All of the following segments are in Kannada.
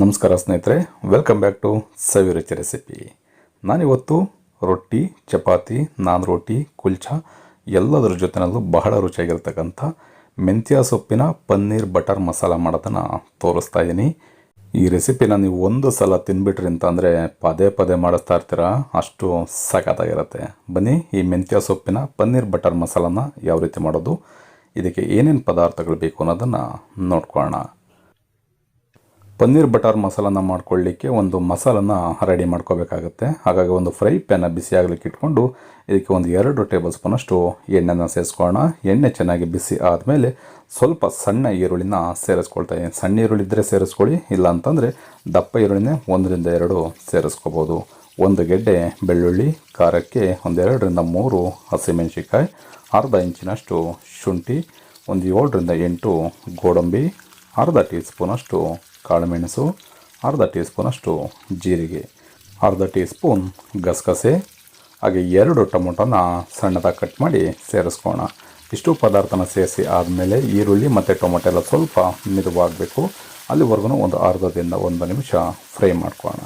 ನಮಸ್ಕಾರ ಸ್ನೇಹಿತರೆ welcome back to Saviruchi recipe ನಾನಿವತ್ತು ರೊಟ್ಟಿ, ಚಪಾತಿ, ನಾನ್ ರೊಟ್ಟಿ, ಕುಲ್ಚಾ ಎಲ್ಲದರ ಜೊತೆನಲ್ಲೂ ಬಹಳ ರುಚಿಯಾಗಿರ್ತಕ್ಕಂಥ ಮೆಂತ್ಯ ಸೊಪ್ಪಿನ ಪನ್ನೀರ್ ಬಟರ್ ಮಸಾಲ ಮಾಡೋದನ್ನು ತೋರಿಸ್ತಾ ಇದ್ದೀನಿ ಈ ರೆಸಿಪಿನ ನೀವು ಒಂದು ಸಲ ತಿನ್ಬಿಟ್ರಿ ಅಂತಂದರೆ ಪದೇ ಪದೇ ಮಾಡಿಸ್ತಾ ಇರ್ತೀರ, ಅಷ್ಟು ಸಖತ್ತಾಗಿರುತ್ತೆ. ಬನ್ನಿ, ಈ ಮೆಂತ್ಯ ಸೊಪ್ಪಿನ ಪನ್ನೀರ್ ಬಟರ್ ಮಸಾಲನ ಯಾವ ರೀತಿ ಮಾಡೋದು, ಇದಕ್ಕೆ ಏನೇನು ಪದಾರ್ಥಗಳು ಬೇಕು ಅನ್ನೋದನ್ನು ನೋಡ್ಕೊಳ್ಳೋಣ. ಪನ್ನೀರ್ ಬಟರ್ ಮಸಾಲನ ಮಾಡ್ಕೊಳ್ಳಿಕ್ಕೆ ಒಂದು ಮಸಾಲನ ರೆಡಿ ಮಾಡ್ಕೋಬೇಕಾಗುತ್ತೆ. ಹಾಗಾಗಿ ಒಂದು ಫ್ರೈ ಪ್ಯಾನ ಬಿಸಿ ಆಗಲಿಕ್ಕೆ ಇಟ್ಕೊಂಡು ಇದಕ್ಕೆ ಒಂದು ಎರಡು ಟೇಬಲ್ ಸ್ಪೂನಷ್ಟು ಎಣ್ಣೆನ ಸೇರಿಸ್ಕೊಳ್ಳೋಣ ಎಣ್ಣೆ ಚೆನ್ನಾಗಿ ಬಿಸಿ ಆದಮೇಲೆ ಸ್ವಲ್ಪ ಸಣ್ಣ ಈರುಳ್ಳಿನ ಸೇರಿಸ್ಕೊಳ್ತಾ ಸಣ್ಣ ಈರುಳ್ಳಿ ಇದ್ದರೆ ಸೇರಿಸ್ಕೊಳ್ಳಿ ಇಲ್ಲ ಅಂತಂದರೆ ದಪ್ಪ ಈರುಳ್ಳಿನೇ ಒಂದರಿಂದ ಎರಡು ಸೇರಿಸ್ಕೋಬೋದು. ಒಂದು ಗೆಡ್ಡೆ ಬೆಳ್ಳುಳ್ಳಿ, ಖಾರಕ್ಕೆ ಒಂದೆರಡರಿಂದ ಮೂರು ಹಸಿಮೆಣಸಿಕಾಯಿ ಅರ್ಧ ಇಂಚಿನಷ್ಟು ಶುಂಠಿ, ಒಂದು ಏಳರಿಂದ ಎಂಟು ಗೋಡಂಬಿ, ಅರ್ಧ ಟೀ ಸ್ಪೂನಷ್ಟು ಕಾಳುಮೆಣಸು, ಅರ್ಧ ಟೀ ಸ್ಪೂನಷ್ಟು ಜೀರಿಗೆ, ಅರ್ಧ ಟೀ ಸ್ಪೂನ್ ಗಸಗಸೆ, ಹಾಗೆ ಎರಡು ಟೊಮೊಟೊನ ಸಣ್ಣದಾಗಿ ಕಟ್ ಮಾಡಿ ಸೇರಿಸ್ಕೋಣ ಇಷ್ಟು ಪದಾರ್ಥನ ಸೇರಿಸಿ ಆದಮೇಲೆ ಈರುಳ್ಳಿ ಮತ್ತು ಟೊಮೊಟೊ ಎಲ್ಲ ಸ್ವಲ್ಪ ಮಿದುವಾಗಬೇಕು. ಅಲ್ಲಿವರೆಗೂ ಒಂದು ಅರ್ಧದಿಂದ ಒಂದು ನಿಮಿಷ ಫ್ರೈ ಮಾಡ್ಕೋಣ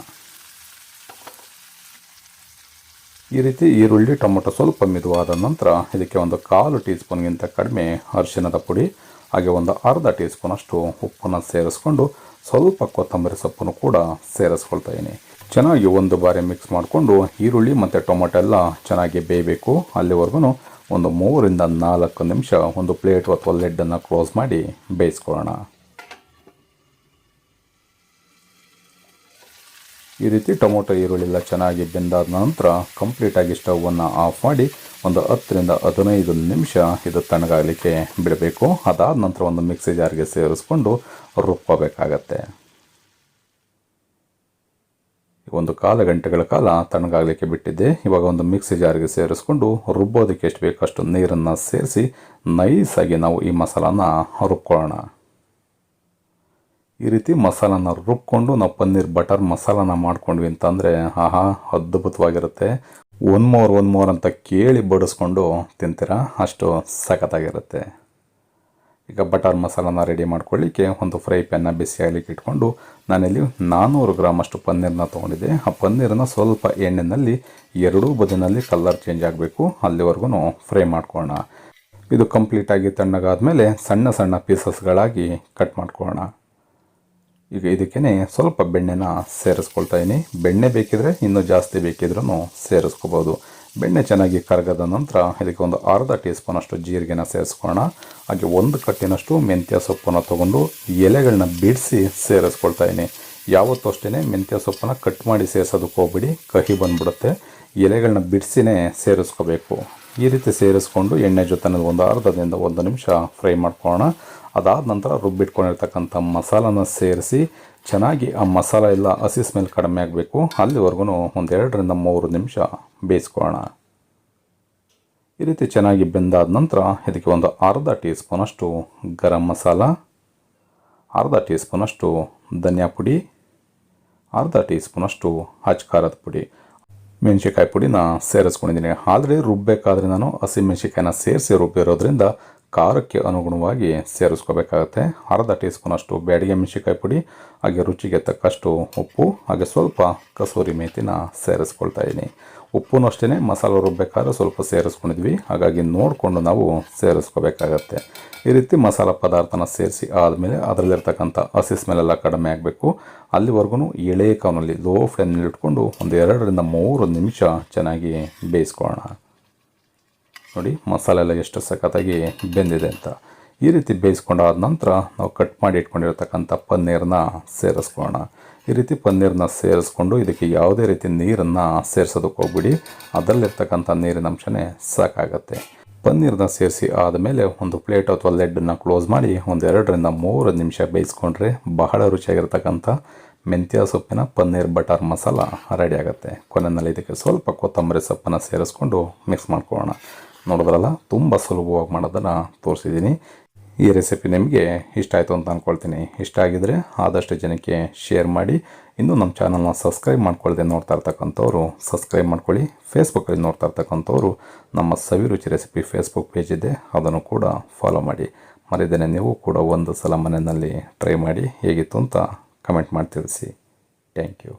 ಈ ರೀತಿ ಈರುಳ್ಳಿ, ಟೊಮೊಟೊ ಸ್ವಲ್ಪ ಮಿದುವಾದ ನಂತರ ಇದಕ್ಕೆ ಒಂದು ಕಾಲು ಟೀ ಸ್ಪೂನ್ಗಿಂತ ಕಡಿಮೆ ಅರಿಶಿನದ ಪುಡಿ, ಹಾಗೆ ಒಂದು ಅರ್ಧ ಟೀ ಸ್ಪೂನಷ್ಟು ಉಪ್ಪನ್ನು ಸೇರಿಸ್ಕೊಂಡು ಸ್ವಲ್ಪ ಕೊತ್ತಂಬರಿ ಸೊಪ್ಪನ್ನು ಕೂಡ ಸೇರಿಸ್ಕೊಳ್ತಾ ಚೆನ್ನಾಗಿ ಒಂದು ಬಾರಿ ಮಿಕ್ಸ್ ಮಾಡಿಕೊಂಡು ಈರುಳ್ಳಿ ಮತ್ತು ಟೊಮೊಟೊ ಎಲ್ಲ ಚೆನ್ನಾಗಿ ಬೇಯಬೇಕು. ಅಲ್ಲಿವರೆಗೂ ಒಂದು ಮೂರರಿಂದ ನಾಲ್ಕು ನಿಮಿಷ ಒಂದು ಪ್ಲೇಟ್ ಅಥವಾ ಲೆಡ್ಡನ್ನು ಕ್ಲೋಸ್ ಮಾಡಿ ಬೇಯಿಸ್ಕೊಳ್ಳೋಣ. ಈ ರೀತಿ ಟೊಮೊಟೊ ಈರುಳ್ಳಿ ಎಲ್ಲ ಚೆನ್ನಾಗಿ ಬೆಂದಾದ ನಂತರ ಕಂಪ್ಲೀಟಾಗಿ ಸ್ಟವನ್ನು ಆಫ್ ಮಾಡಿ ಒಂದು ಹತ್ತರಿಂದ ಹದಿನೈದು ನಿಮಿಷ ಇದು ತಣ್ಣಗಾಗಲಿಕ್ಕೆ ಬಿಡಬೇಕು. ಅದಾದ ನಂತರ ಒಂದು ಮಿಕ್ಸಿ ಜಾರ್ಗೆ ಸೇರಿಸ್ಕೊಂಡು ರುಬ್ಕೋಬೇಕಾಗತ್ತೆ ಒಂದು ಕಾಲು, ಗಂಟೆಗಳ ಕಾಲ ತಣ್ಣಗಾಗಲಿಕ್ಕೆ ಬಿಟ್ಟಿದ್ದೆ ಇವಾಗ ಒಂದು ಮಿಕ್ಸಿ ಜಾರ್ಗೆ ಸೇರಿಸ್ಕೊಂಡು ರುಬ್ಬೋದಕ್ಕೆ ಎಷ್ಟು ಬೇಕಷ್ಟು ನೀರನ್ನು ಸೇರಿಸಿ ನೈಸಾಗಿ ನಾವು ಈ ಮಸಾಲಾನ ರುಬ್ಕೊಳ್ಳೋಣ. ಈ ರೀತಿ ಮಸಾಲನ ರುಬ್ಕೊಂಡು ನಾವು ಪನ್ನೀರ್, ಬಟರ್ ಮಸಾಲನ ಮಾಡ್ಕೊಂಡ್ವಿ ಅಂತಂದರೆ, ಆಹಾ, ಅದ್ಭುತವಾಗಿರುತ್ತೆ. ಒನ್ ಮೋರ್ ಒನ್ ಮೋರ್ ಅಂತ ಕೇಳಿ ಬಡಿಸ್ಕೊಂಡು ತಿಂತೀರಾ? ಅಷ್ಟು ಸಖತ್ತಾಗಿರುತ್ತೆ. ಈಗ ಬಟರ್ ಮಸಾಲನ ರೆಡಿ ಮಾಡ್ಕೊಳ್ಳಿಕ್ಕೆ ಒಂದು ಫ್ರೈ ಪ್ಯಾನ್ನ ಬಿಸಿ ಆಗಲಿಕ್ಕೆ ಇಟ್ಕೊಂಡು ನಾನಿಲ್ಲಿ ನಾನ್ನೂರು ಗ್ರಾಮಷ್ಟು ಪನ್ನೀರನ್ನ ತೊಗೊಂಡಿದ್ದೆ. ಆ ಪನ್ನೀರನ್ನ ಸ್ವಲ್ಪ ಎಣ್ಣೆಯಲ್ಲಿ ಎರಡೂ ಬದಿನಲ್ಲಿ ಕಲರ್ ಚೇಂಜ್ ಆಗಬೇಕು. ಅಲ್ಲಿವರೆಗೂ ಫ್ರೈ ಮಾಡ್ಕೊಳ್ಳೋಣ. ಇದು ಕಂಪ್ಲೀಟಾಗಿ ತಣ್ಣಗಾದ್ಮೇಲೆ ಸಣ್ಣ ಸಣ್ಣ ಪೀಸಸ್ಗಳಾಗಿ ಕಟ್ ಮಾಡ್ಕೊಳ್ಳೋಣ. ಈಗ ಇದಕ್ಕೇ ಸ್ವಲ್ಪ ಬೆಣ್ಣೆನ ಸೇರಿಸ್ಕೊಳ್ತಾ ಇದ್ದೀನಿ ಬೆಣ್ಣೆ ಬೇಕಿದ್ರೆ ಇನ್ನೂ ಜಾಸ್ತಿ ಬೇಕಿದ್ರೂ ಸೇರಿಸ್ಕೋಬೋದು. ಬೆಣ್ಣೆ ಚೆನ್ನಾಗಿ ಕರಗದ ನಂತರ ಇದಕ್ಕೆ ಒಂದು ಅರ್ಧ ಟೀ ಸ್ಪೂನಷ್ಟು ಜೀರಿಗೆನ ಸೇರಿಸ್ಕೊಳ್ಳೋಣ. ಹಾಗೆ ಒಂದು ಕಟ್ಟಿನಷ್ಟು ಮೆಂತ್ಯ ಸೊಪ್ಪನ್ನು ತೊಗೊಂಡು ಎಲೆಗಳನ್ನ ಬಿಡಿಸಿ ಸೇರಿಸ್ಕೊಳ್ತಾ ಇದ್ದೀನಿ ಯಾವತ್ತೂ ಅಷ್ಟೇ ಮೆಂತ್ಯ ಸೊಪ್ಪನ್ನು ಕಟ್ ಮಾಡಿ ಸೇರಿಸೋದಕ್ಕೆ ಹೋಗ್ಬಿಡಿ ಕಹಿ ಬಂದ್ಬಿಡುತ್ತೆ. ಎಲೆಗಳನ್ನ ಬಿಡಿಸಿನೇ ಸೇರಿಸ್ಕೋಬೇಕು. ಈ ರೀತಿ ಸೇರಿಸ್ಕೊಂಡು ಎಣ್ಣೆ ಜೊತೆ ಒಂದು ಅರ್ಧದಿಂದ ಒಂದು ನಿಮಿಷ ಫ್ರೈ ಮಾಡ್ಕೊಳ್ಳೋಣ. ಅದಾದ ನಂತರ ರುಬ್ಬಿಟ್ಕೊಂಡಿರ್ತಕ್ಕಂಥ ಮಸಾಲನ ಸೇರಿಸಿ ಚೆನ್ನಾಗಿ ಆ ಮಸಾಲ ಎಲ್ಲ ಹಸಿ ಸ್ಮೆಲ್ ಕಡಿಮೆ ಆಗಬೇಕು. ಅಲ್ಲಿವರೆಗೂ ಒಂದೆರಡರಿಂದ ಮೂರು ನಿಮಿಷ ಬೇಯಿಸ್ಕೊಳ್ಳೋಣ. ಈ ರೀತಿ ಚೆನ್ನಾಗಿ ಬೆಂದಾದ ನಂತರ ಇದಕ್ಕೆ ಒಂದು ಅರ್ಧ ಟೀ ಸ್ಪೂನಷ್ಟು ಗರಂ ಮಸಾಲ, ಅರ್ಧ ಟೀ ಸ್ಪೂನಷ್ಟು ಧನಿಯಾ ಪುಡಿ, ಅರ್ಧ ಟೀ ಸ್ಪೂನಷ್ಟು ಹಚ್ ಖಾರದ ಪುಡಿ. ಮೆಣಸಿಕಾಯಿ ಪುಡಿನ ಸೇರಿಸ್ಕೊಂಡಿದ್ದೀನಿ. ಆಲ್ರೆಡಿ ರುಬ್ಬಬೇಕಾದ್ರೆ ನಾನು ಹಸಿಮೆಣಸಿಕಾಯಿನ ಸೇರಿಸಿ ರುಬ್ಬಿರೋದ್ರಿಂದ ಖಾರಕ್ಕೆ ಅನುಗುಣವಾಗಿ ಸೇರಿಸ್ಕೋಬೇಕಾಗತ್ತೆ. ಅರ್ಧ ಟೀ ಸ್ಪೂನಷ್ಟು ಬ್ಯಾಡಿಗೆ ಮೆಣಸಿಕಾಯಿ ಪುಡಿ, ಹಾಗೆ ರುಚಿಗೆ ತಕ್ಕಷ್ಟು ಉಪ್ಪು, ಹಾಗೆ ಸ್ವಲ್ಪ ಕಸೂರಿ ಮೇತಿನ ಸೇರಿಸ್ಕೊಳ್ತಾ ಇದ್ದೀನಿ ಉಪ್ಪು ಅಷ್ಟೇ ಮಸಾಲೆ ರುಬ್ಬೇಕಾದ್ರೆ ಸ್ವಲ್ಪ ಸೇರಿಸ್ಕೊಂಡಿದ್ವಿ. ಹಾಗಾಗಿ ನೋಡಿಕೊಂಡು ನಾವು ಸೇರಿಸ್ಕೋಬೇಕಾಗತ್ತೆ. ಈ ರೀತಿ ಮಸಾಲೆ ಪದಾರ್ಥನ ಸೇರಿಸಿ ಆದಮೇಲೆ ಅದರಲ್ಲಿರ್ತಕ್ಕಂಥ ಹಸಿ ಸ್ಮೆಲೆಲ್ಲ ಕಡಿಮೆ ಆಗಬೇಕು. ಅಲ್ಲಿವರೆಗೂ ಎಳೆ ಕಾವನಲ್ಲಿ ಲೋ ಫ್ಲೇಮ್ನಲ್ಲಿ ಇಟ್ಕೊಂಡು ಒಂದು ಎರಡರಿಂದ ಮೂರು ನಿಮಿಷ ಚೆನ್ನಾಗಿ ಬೇಯಿಸ್ಕೊಳ್ಳೋಣ. ನೋಡಿ ಮಸಾಲೆ ಎಲ್ಲ ಎಷ್ಟು ಸಖತ್ತಾಗಿ ಬೆಂದಿದೆ ಅಂತ. ಈ ರೀತಿ ಬೇಯಿಸ್ಕೊಂಡಾದ ನಂತರ ನಾವು ಕಟ್ ಮಾಡಿ ಇಟ್ಕೊಂಡಿರ್ತಕ್ಕಂಥ ಪನ್ನೀರನ್ನ ಸೇರಿಸ್ಕೊಳ್ಳೋಣ. ಈ ರೀತಿ ಪನ್ನೀರನ್ನ ಸೇರಿಸ್ಕೊಂಡು ಇದಕ್ಕೆ ಯಾವುದೇ ರೀತಿ ನೀರನ್ನು ಸೇರಿಸೋದಕ್ಕೆ ಹೋಗ್ಬಿಡಿ. ಅದರಲ್ಲಿರ್ತಕ್ಕಂಥ ನೀರಿನ ಅಂಶನೇ ಸಾಕಾಗತ್ತೆ. ಪನ್ನೀರನ್ನ ಸೇರಿಸಿ ಆದಮೇಲೆ ಒಂದು ಪ್ಲೇಟ್ ಅಥವಾ ಲೆಡ್ಡನ್ನು ಕ್ಲೋಸ್ ಮಾಡಿ ಒಂದು ಎರಡರಿಂದ ಮೂರು ನಿಮಿಷ ಬೇಯಿಸ್ಕೊಂಡ್ರೆ ಬಹಳ ರುಚಿಯಾಗಿರ್ತಕ್ಕಂಥ ಮೆಂತ್ಯ ಸೊಪ್ಪಿನ ಪನ್ನೀರ್ ಬಟರ್ ಮಸಾಲ ರೆಡಿ ಆಗುತ್ತೆ. ಕೊನೆಯಲ್ಲಿ ಇದಕ್ಕೆ ಸ್ವಲ್ಪ ಕೊತ್ತಂಬರಿ ಸೊಪ್ಪನ್ನು ಸೇರಿಸ್ಕೊಂಡು ಮಿಕ್ಸ್ ಮಾಡ್ಕೊಳ್ಳೋಣ. ನೋಡಿದ್ರಲ್ಲ, ತುಂಬ ಸುಲಭವಾಗಿ ಮಾಡೋದನ್ನು ತೋರಿಸಿದ್ದೀನಿ. ಈ ರೆಸಿಪಿ ನಿಮಗೆ ಇಷ್ಟ ಆಯಿತು ಅಂತ ಅಂದ್ಕೊಳ್ತೀನಿ ಇಷ್ಟ ಆಗಿದರೆ ಆದಷ್ಟು ಜನಕ್ಕೆ ಶೇರ್ ಮಾಡಿ. ಇನ್ನೂ ನಮ್ಮ ಚಾನಲ್ನ ಸಬ್ಸ್ಕ್ರೈಬ್ ಮಾಡ್ಕೊಳ್ಳದೆ ನೋಡ್ತಾ ಇರ್ತಕ್ಕಂಥವ್ರು ಸಬ್ಸ್ಕ್ರೈಬ್ ಮಾಡ್ಕೊಳ್ಳಿ. ಫೇಸ್ಬುಕ್ಕಲ್ಲಿ ನೋಡ್ತಾ ಇರ್ತಕ್ಕಂಥವ್ರು, ನಮ್ಮ ಸವಿರುಚಿ ರೆಸಿಪಿ ಫೇಸ್ಬುಕ್ ಪೇಜ್ ಇದೆ, ಅದನ್ನು ಕೂಡ ಫಾಲೋ ಮಾಡಿ. ಮರಿದೇನೆ ನೀವು ಕೂಡ ಒಂದು ಸಲ ಮನೆಯಲ್ಲಿ ಟ್ರೈ ಮಾಡಿ, ಹೇಗಿತ್ತು ಅಂತ ಕಮೆಂಟ್ ಮಾಡಿ ತಿಳಿಸಿ. Thank you